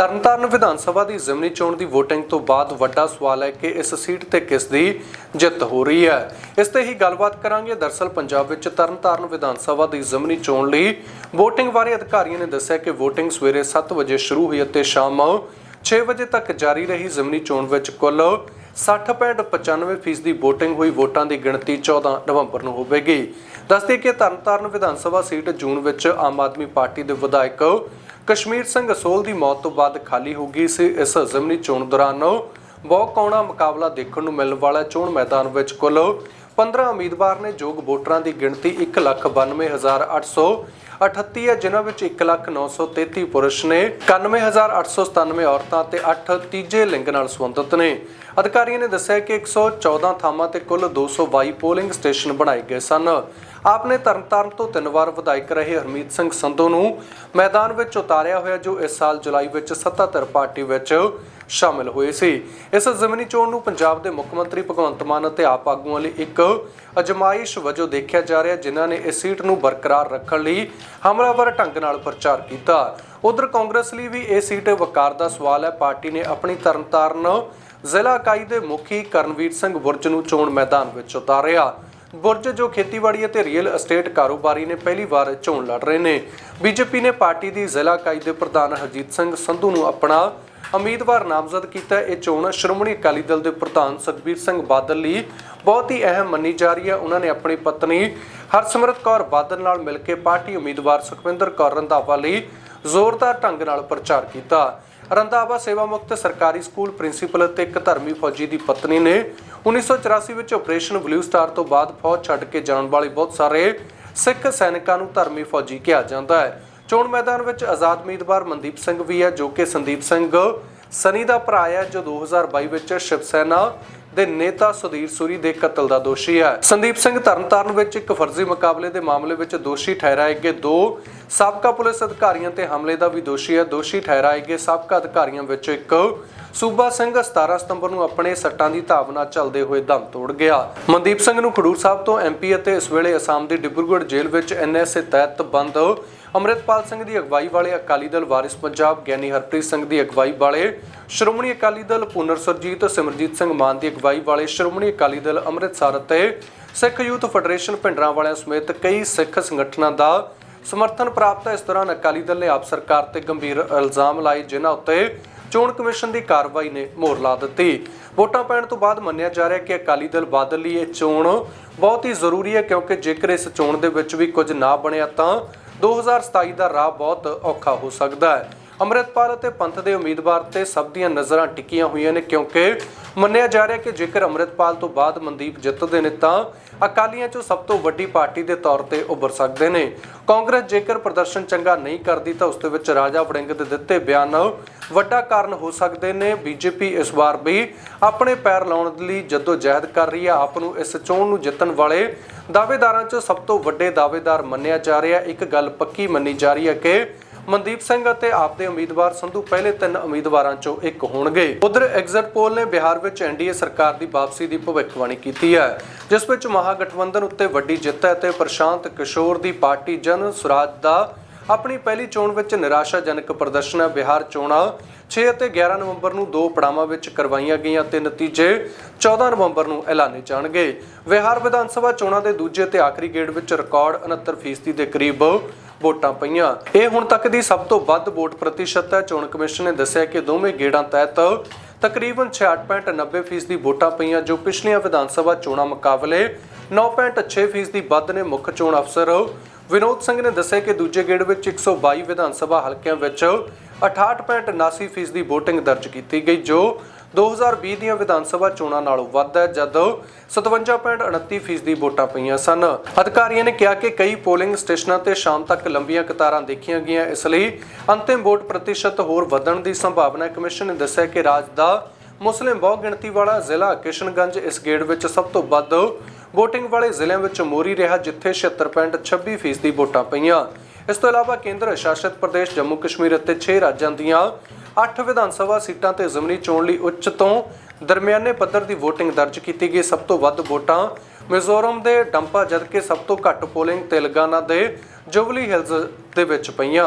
ਤਰਨਤਾਰਨ ਵਿਧਾਨ ਸਭਾ ਦੀ ਜ਼ਿਮਨੀ ਚੋਣ ਦੀ VOTING ਤੋਂ ਬਾਅਦ ਵੱਡਾ ਸਵਾਲ ਹੈ ਕਿ ਇਸ ਸੀਟ ਤੇ ਕਿਸ ਦੀ ਜਿੱਤ ਹੋ ਰਹੀ ਹੈ। ਇਸ ਤੇ ਹੀ ਗੱਲਬਾਤ ਕਰਾਂਗੇ। ਦਰਸਲ ਪੰਜਾਬ ਵਿੱਚ ਤਰਨਤਾਰਨ ਵਿਧਾਨ ਸਭਾ ਦੀ ਜ਼ਿਮਨੀ ਚੋਣ ਲਈ VOTING ਬਾਰੇ ਅਧਿਕਾਰੀਆਂ ਨੇ ਦੱਸਿਆ ਕਿ VOTING ਸਵੇਰੇ 7 ਵਜੇ ਸ਼ੁਰੂ ਹੋਈ ਅਤੇ ਸ਼ਾਮ 6 ਵਜੇ ਤੱਕ ਜਾਰੀ ਰਹੀ ਜ਼ਿਮਨੀ ਚੋਣ ਵਿੱਚ ਕੁੱਲ 60.95% ਦੀ VOTING ਹੋਈ। ਵੋਟਾਂ ਦੀ ਗਿਣਤੀ 14 ਨਵੰਬਰ ਨੂੰ ਹੋਵੇਗੀ। ਦੱਸਦੇ ਕਿ ਤਰਨਤਾਰਨ ਵਿਧਾਨ ਸਭਾ ਸੀਟ ਜੂਨ ਵਿੱਚ ਆਮ ਆਦਮੀ ਪਾਰਟੀ ਦੇ ਵਿਧਾਇਕ ਕਸ਼ਮੀਰ ਸਿੰਘ ਅਸੋਲ ਦੀ ਮੌਤ ਤੋਂ ਬਾਅਦ ਖਾਲੀ ਹੋ ਗਈ ਸੀ। ਇਸ ਜ਼ਮਨੀ ਚੋਣ ਦੌਰਾਨ ਬਹੁਤ ਕੌਣਾ ਮੁਕਾਬਲਾ ਦੇਖਣ ਨੂੰ ਮਿਲਣ ਵਾਲਾ ਚੋਣ ਮੈਦਾਨ ਵਿੱਚ ਕੁੱਲ 15 ਉਮੀਦਵਾਰ ਨੇ। ਯੋਗ ਵੋਟਰਾਂ ਦੀ ਗਿਣਤੀ 192838 ਹੈ ਜਿਨ੍ਹਾਂ ਵਿੱਚ 1933 ਪੁਰਸ਼ ਨੇ 91897 ਔਰਤਾਂ ਤੇ 8 ਤੀਜੇ ਲਿੰਗ ਨਾਲ ਸੰਬੰਧਿਤ ਨੇ। ਅਧਿਕਾਰੀਆਂ ਨੇ ਦੱਸਿਆ ਕਿ 114 ਥਾਵਾਂ ਤੇ ਕੁੱਲ 222 ਪੋਲਿੰਗ ਸਟੇਸ਼ਨ ਬਣਾਏ ਗਏ ਸਨ। ਆਪਨੇ ਤਰਨਤਾਰਨ ਤੋਂ ਤਿੰਨ ਵਾਰ ਵਿਧਾਇਕ ਰਹੇ ਹਰਮੀਤ ਸਿੰਘ ਸੰਧੂ ਨੂੰ ਮੈਦਾਨ ਵਿੱਚ ਉਤਾਰਿਆ ਹੋਇਆ, ਜੋ ਇਸ ਸਾਲ ਜੁਲਾਈ ਵਿੱਚ ਸੱਤਾਧਰ ਪਾਰਟੀ ਵਿੱਚ ਸ਼ਾਮਿਲ ਹੋਏ ਸੀ। ਇਸ ਜ਼ਮੀਨੀ ਚੋਣ ਨੂੰ ਪੰਜਾਬ ਦੇ ਮੁੱਖ ਮੰਤਰੀ ਭਗਵੰਤ ਮਾਨ ਅਤੇ ਆਪ ਆਗੂਆਂ ਲਈ ਇੱਕ ਅਜਮਾਇਸ਼ ਵਜੋਂ ਦੇਖਿਆ ਜਾ ਰਿਹਾ, ਜਿਨ੍ਹਾਂ ਨੇ ਇਸ ਸੀਟ ਨੂੰ ਬਰਕਰਾਰ ਰੱਖਣ ਲਈ ਹਮਲਾਵਰ ਢੰਗ ਨਾਲ ਪ੍ਰਚਾਰ ਕੀਤਾ। ਉਧਰ ਕਾਂਗਰਸ ਲਈ ਵੀ ਇਹ ਸੀਟ ਵਕਾਰ ਦਾ ਸਵਾਲ ਹੈ। ਪਾਰਟੀ ਨੇ ਆਪਣੀ ਤਰਨਤਾਰਨ ਜ਼ਿਲ੍ਹਾ ਇਕਾਈ ਦੇ ਮੁਖੀ ਕਰਨਵੀਰ ਸਿੰਘ ਬੁਰਜ ਨੂੰ ਚੋਣ ਮੈਦਾਨ ਵਿੱਚ ਉਤਾਰਿਆ। ਬੁਰਜ, ਜੋ ਖੇਤੀਬਾੜੀ ਅਤੇ ਰੀਅਲ ਅਸਟੇਟ ਕਾਰੋਬਾਰੀ ਨੇ ਪਹਿਲੀ ਵਾਰ ਚੋਣ ਲੜ ਰਹੇ ਨੇ। ਬੀਜੇਪੀ ਨੇ ਪਾਰਟੀ ਦੀ ਜ਼ਿਲ੍ਹਾ ਇਕਾਈ ਦੇ ਪ੍ਰਧਾਨ ਹਰਜੀਤ ਸਿੰਘ ਸੰਧੂ ਨੂੰ ਆਪਣਾ ਉਮੀਦਵਾਰ ਨਾਮਜ਼ਦ ਕੀਤਾ ਇਹ ਚੋਣ ਸ਼੍ਰੋਮਣੀ ਅਕਾਲੀ ਦਲ ਦੇ ਪ੍ਰਧਾਨ ਸੁਖਬੀਰ ਸਿੰਘ ਬਾਦਲ ਲਈ ਬਹੁਤ ਹੀ ਅਹਿਮ ਮੰਨੀ ਜਾ ਰਹੀ ਹੈ। ਉਹਨਾਂ ਨੇ ਆਪਣੀ ਪਤਨੀ ਹਰਸਿਮਰਤ ਕੌਰ ਬਾਦਲ ਨਾਲ ਮਿਲ ਕੇ ਪਾਰਟੀ ਉਮੀਦਵਾਰ ਸੁਖਵਿੰਦਰ ਕੌਰ ਰੰਧਾਵਾ ਲਈ ਜ਼ੋਰਦਾਰ ਢੰਗ ਨਾਲ ਪ੍ਰਚਾਰ ਕੀਤਾ। ਰੰਧਾਵਾ ਸੇਵਾ ਮੁਕਤ ਸਰਕਾਰੀ ਸਕੂਲ ਪ੍ਰਿੰਸੀਪਲ ਅਤੇ ਇੱਕ ਧਰਮੀ ਫੌਜੀ ਦੀ ਪਤਨੀ ਨੇ 1984 ਵਿੱਚ ਆਪਰੇਸ਼ਨ ਬਲੂ ਸਟਾਰ ਤੋਂ ਬਾਅਦ ਫੌਜ ਛੱਡ ਕੇ ਜਾਣ ਵਾਲੇ ਬਹੁਤ ਸਾਰੇ ਸਿੱਖ ਸੈਨਿਕਾਂ ਨੂੰ ਧਰਮੀ ਫੌਜੀ ਕਿਹਾ ਜਾਂਦਾ ਹੈ। ਚੋਣ ਮੈਦਾਨ ਵਿੱਚ ਆਜ਼ਾਦ ਉਮੀਦਵਾਰ ਮਨਦੀਪ ਸਿੰਘ ਵੀ ਹੈ, ਜੋ ਕਿ ਸੰਦੀਪ ਸਿੰਘ ਸਨੀ ਦਾ ਭਰਾ ਹੈ, ਜੋ 2022 ਵਿੱਚ ਸ਼ਿਵ ਸੈਨਾ ਦੇ ਨੇਤਾ ਸੁਧੀਰ ਸੂਰੀ ਦੇ ਕਤਲ ਦਾ ਦੋਸ਼ੀ ਹੈ। ਸੰਦੀਪ ਸਿੰਘ ਤਰਨਤਾਰਨ ਵਿੱਚ ਇੱਕ ਫਰਜ਼ੀ ਮੁਕਾਬਲੇ ਦੇ ਮਾਮਲੇ ਵਿੱਚ ਦੋਸ਼ੀ ਠਹਿਰਾਏ ਗਏ ਦੋ ਸਾਬਕਾ ਪੁਲਿਸ ਅਧਿਕਾਰੀਆਂ ਤੇ ਹਮਲੇ ਦਾ ਵੀ ਦੋਸ਼ੀ ਹੈ। ਦੋਸ਼ੀ ਠਹਿਰਾਏ ਗਏ ਸਾਬਕਾ ਅਧਿਕਾਰੀਆਂ ਵਿੱਚ ਇੱਕ ਸੂਬਾ ਸਿੰਘ 17 ਸਤੰਬਰ ਨੂੰ ਆਪਣੇ ਸੱਟਾਂ ਦੀ ਧਾਵਨਾ ਚੱਲਦੇ ਹੋਏ ਦਮ ਤੋੜ ਗਿਆ। ਮਨਦੀਪ ਸਿੰਘ ਨੂੰ ਖਡੂਰ ਸਾਹਿਬ ਤੋਂ ਐਮਪੀ ਅਤੇ ਇਸ ਵੇਲੇ ਅਸਾਮ ਦੀ ਡਿਬਰੂਗੜ੍ਹ ਜੇਲ੍ਹ ਵਿੱਚ ਐਨਐਸਏ ਤਹਿਤ ਬੰਦ। ਅੰਮ੍ਰਿਤਪਾਲ ਸਿੰਘ ਦੀ ਅਗਵਾਈ ਵਾਲੇ ਅਕਾਲੀ ਦਲ ਵਾਰਿਸ ਪੰਜਾਬ, ਗਿਆਨੀ ਹਰਪ੍ਰੀਤ ਸਿੰਘ ਦੀ ਅਗਵਾਈ ਵਾਲੇ ਸ਼੍ਰੋਮਣੀ ਅਕਾਲੀ ਦਲ ਪੁਨਰ ਸਰਜੀਤ ਸਿਮਰਜੀਤ ਸਿੰਘ ਮਾਨ ਦੀ ਅਗਵਾਈ ਵਾਲੇ ਸ਼੍ਰੋਮਣੀ ਅਕਾਲੀ ਦਲ ਅੰਮ੍ਰਿਤਸਰ ਅਤੇ ਸਿੱਖ ਯੂਥ ਫੈਡਰੇਸ਼ਨ ਭਿੰਡਰਾਂ ਵਾਲਿਆਂ ਸਮੇਤ ਕਈ ਸਿੱਖ ਸੰਗਠਨਾਂ ਦਾ ਸਮਰਥਨ ਪ੍ਰਾਪਤ। ਹੈ ਇਸ ਦੌਰਾਨ ਅਕਾਲੀ ਦਲ ਨੇ ਆਪ ਸਰਕਾਰ ਤੇ ਗੰਭੀਰ ਇਲਜ਼ਾਮ ਲਾਏ, ਜਿਨ੍ਹਾਂ ਉੱਤੇ ਚੋਣ ਕਮਿਸ਼ਨ ਦੀ ਕਾਰਵਾਈ ਨੇ ਮੋਹਰ ਲਾ ਦਿੱਤੀ। ਵੋਟਾਂ ਪੈਣ ਤੋਂ ਬਾਅਦ ਮੰਨਿਆ ਜਾ ਰਿਹਾ ਕਿ ਅਕਾਲੀ ਦਲ ਬਾਦਲ ਲਈ ਇਹ ਚੋਣ ਬਹੁਤ ਹੀ ਜ਼ਰੂਰੀ ਹੈ ਕਿਉਂਕਿ ਜੇਕਰ ਇਸ ਚੋਣ ਦੇ ਵਿੱਚ ਵੀ ਕੁਝ ਨਾ ਬਣਿਆ ਤਾਂ 2027 ਦਾ ਰਾਹ ਬਹੁਤ ਔਖਾ ਹੋ ਸਕਦਾ ਹੈ। ਅੰਮ੍ਰਿਤਪਾਲ ਅਤੇ ਪੰਥ ਦੇ ਉਮੀਦਵਾਰ ਤੇ ਸਭ ਦੀਆਂ ਨਜ਼ਰਾਂ ਟਿਕੀਆਂ ਹੋਈਆਂ ਨੇ ਕਿਉਂਕਿ ਮੰਨਿਆ ਜਾ ਰਿਹਾ ਕਿ ਜੇਕਰ ਅੰਮ੍ਰਿਤਪਾਲ ਤੋਂ ਬਾਅਦ ਮਨਦੀਪ ਜਿੱਤਦੇ ਨੇ ਤਾਂ ਅਕਾਲੀਆਂ 'ਚੋਂ ਸਭ ਤੋਂ ਵੱਡੀ ਪਾਰਟੀ ਦੇ ਤੌਰ ਤੇ ਉੱਭਰ ਸਕਦੇ ਨੇ। ਕਾਂਗਰਸ ਜੇਕਰ ਪ੍ਰਦਰਸ਼ਨ ਚੰਗਾ ਨਹੀਂ ਕਰਦੀ ਤਾਂ ਉਸ ਦੇ ਵਿੱਚ ਰਾਜਾ ਵੜਿੰਗ ਦੇ ਦਿੱਤੇ ਬਿਆਨ ਵੱਡਾ ਕਾਰਨ ਹੋ ਸਕਦੇ ਨੇ। ਬੀਜੇਪੀ ਇਸ ਵਾਰ ਵੀ ਆਪਣੇ ਪੈਰ ਲਾਉਣ ਲਈ ਜਦੋਂ ਜਹਿਦ ਕਰ ਰਹੀ ਹੈ। ਆਪ ਨੂੰ ਇਸ ਚੋਣ ਨੂੰ ਜਿੱਤਣ ਵਾਲੇ ਦਾਅਵੇਦਾਰਾਂ 'ਚ ਸਭ ਤੋਂ ਵੱਡੇ ਦਾਅਵੇਦਾਰ ਮੰਨਿਆ ਜਾ ਰਿਹਾ। ਇੱਕ ਗੱਲ ਪੱਕੀ ਮੰਨੀ ਜਾ ਰਹੀ ਹੈ ਕਿ ਮਨਦੀਪ ਸਿੰਘ ਅਤੇ ਆਪ ਦੇ ਉਮੀਦਵਾਰ ਸੰਧੂ ਪਹਿਲੇ ਤਿੰਨ ਉਮੀਦਵਾਰਾਂ ਚੋਂ ਇੱਕ ਹੋਣਗੇ। ਉਧਰ ਐਗਜ਼ਿਟ ਪੋਲ ਨੇ ਬਿਹਾਰ ਵਿੱਚ ਐਨਡੀਏ ਸਰਕਾਰ ਦੀ ਵਾਪਸੀ ਦੀ ਭਵਿੱਖਬਾਣੀ ਕੀਤੀ ਹੈ, ਜਿਸ ਵਿੱਚ ਮਹਾਗਠਬੰਧਨ ਉੱਤੇ ਵੱਡੀ ਜਿੱਤ ਹੈ ਤੇ ਪ੍ਰਸ਼ਾਂਤ ਕਿਸ਼ੋਰ ਦੀ ਪਾਰਟੀ ਜਨ ਸੁਰਾਜ ਦਾ ਆਪਣੀ ਪਹਿਲੀ ਚੋਣ ਵਿੱਚ ਨਿਰਾਸ਼ਾਜਨਕ ਪ੍ਰਦਰਸ਼ਨ ਹੈ। ਬਿਹਾਰ ਚੋਣਾਂ 6 ਅਤੇ 11 ਨਵੰਬਰ ਨੂੰ ਦੋ ਪੜਾਵਾਂ ਵਿੱਚ ਕਰਵਾਈਆਂ ਗਈਆਂ ਤੇ ਨਤੀਜੇ 14 ਨਵੰਬਰ ਨੂੰ ਐਲਾਨੇ ਜਾਣਗੇ। ਬਿਹਾਰ ਵਿਧਾਨ ਸਭਾ ਚੋਣਾਂ ਦੇ ਦੂਜੇ ਤੇ ਆਖਰੀ ਗੇੜ ਵਿੱਚ ਰਿਕਾਰਡ 69% ਦੇ ਕਰੀਬ ਵੋਟਾਂ ਪਈਆਂ। ਇਹ ਹੁਣ ਤੱਕ ਦੀ ਸਭ ਤੋਂ ਵੱਧ ਵੋਟ ਪ੍ਰਤੀਸ਼ਤ ਹੈ। ਚੋਣ ਕਮਿਸ਼ਨ ਨੇ ਦੱਸਿਆ ਕਿ ਦੋਵੇਂ ਗੇੜਾਂ ਤਹਿਤ ਤਕਰੀਬਨ 66.90% ਵੋਟਾਂ ਪਈਆਂ, ਜੋ ਪਿਛਲੀਆਂ ਵਿਧਾਨ ਸਭਾ ਚੋਣਾਂ ਮੁਕਾਬਲੇ 9.6% ਦੀ ਵੱਧ ਨੇ ਮੁੱਖ ਚੋਣ ਅਫਸਰ। ਵਿਨੋਦ ਸਿੰਘ ਨੇ ਦੱਸਿਆ ਕਿ ਦੂਜੇ ਗੇੜ ਵਿੱਚ 122 ਵਿਧਾਨ ਸਭਾ ਹਲਕਿਆਂ ਵਿੱਚ 68.79% ਦੀ VOTING ਦਰਜ ਕੀਤੀ ਗਈ, ਜੋ 2020 ਦੀਆਂ ਵਿਧਾਨ ਸਭਾ ਚੋਣਾਂ ਨਾਲੋਂ ਵੱਧ ਹੈ, ਜਦ 57.29% ਦੀ ਵੋਟਾਂ ਪਈਆਂ ਸਨ। ਅਧਿਕਾਰੀਆਂ ਨੇ ਕਿਹਾ ਕਿ ਕਈ ਪੋਲਿੰਗ ਸਟੇਸ਼ਨਾਂ ਤੇ ਸ਼ਾਮ ਤੱਕ ਲੰਬੀਆਂ ਕਤਾਰਾਂ ਦੇਖੀਆਂ ਗਈਆਂ। ਇਸ ਲਈ ਅੰਤਿਮ ਵੋਟ ਪ੍ਰਤੀਸ਼ਤ ਹੋਰ ਵਧਣ ਦੀ ਸੰਭਾਵਨਾ ਹੈ। ਕਮਿਸ਼ਨ ਨੇ ਦੱਸਿਆ ਕਿ ਰਾਜ ਦਾ ਮੁਸਲਿਮ ਬਹੁ ਗਿਣਤੀ ਵਾਲਾ ਜ਼ਿਲ੍ਹਾ ਕਿਸ਼ਨਗੰਜ ਇਸ ਗੇੜ ਵਿੱਚ ਸਭ ਤੋਂ ਵੱਧ VOTING ਵਾਲੇ ਜ਼ਿਲ੍ਹਿਆਂ ਵਿੱਚ ਮੋਰੀ ਰਿਹਾ, ਜਿੱਥੇ 76.26% ਦੀ ਵੋਟਾਂ ਪਈਆਂ। ਇਸ ਤੋਂ ਇਲਾਵਾ ਕੇਂਦਰ ਸ਼ਾਸਿਤ ਪ੍ਰਦੇਸ਼ ਜੰਮੂ ਕਸ਼ਮੀਰ ਅਤੇ 6 ਰਾਜਾਂ ਦੀਆਂ 8 ਵਿਧਾਨ ਸਭਾ ਸੀਟਾਂ ਤੇ ਜ਼ਮਨੀ ਚੋਣ ਲਈ ਉੱਚ ਤੋਂ ਦਰਮਿਆਨੇ ਪੱਧਰ ਦੀ VOTING ਦਰਜ ਕੀਤੀ ਗਈ। ਸਭ ਤੋਂ ਵੱਧ ਵੋਟਾਂ ਮਿਜ਼ੋਰਮ ਦੇ ਡੰਪਾ, ਜਦਕਿ ਸਭ ਤੋਂ ਘੱਟ ਪੋਲਿੰਗ ਤੇਲੰਗਾਨਾ ਦੇ ਜੁਬਲੀ ਹਿਲਜ਼ ਦੇ ਵਿੱਚ ਪਈਆਂ।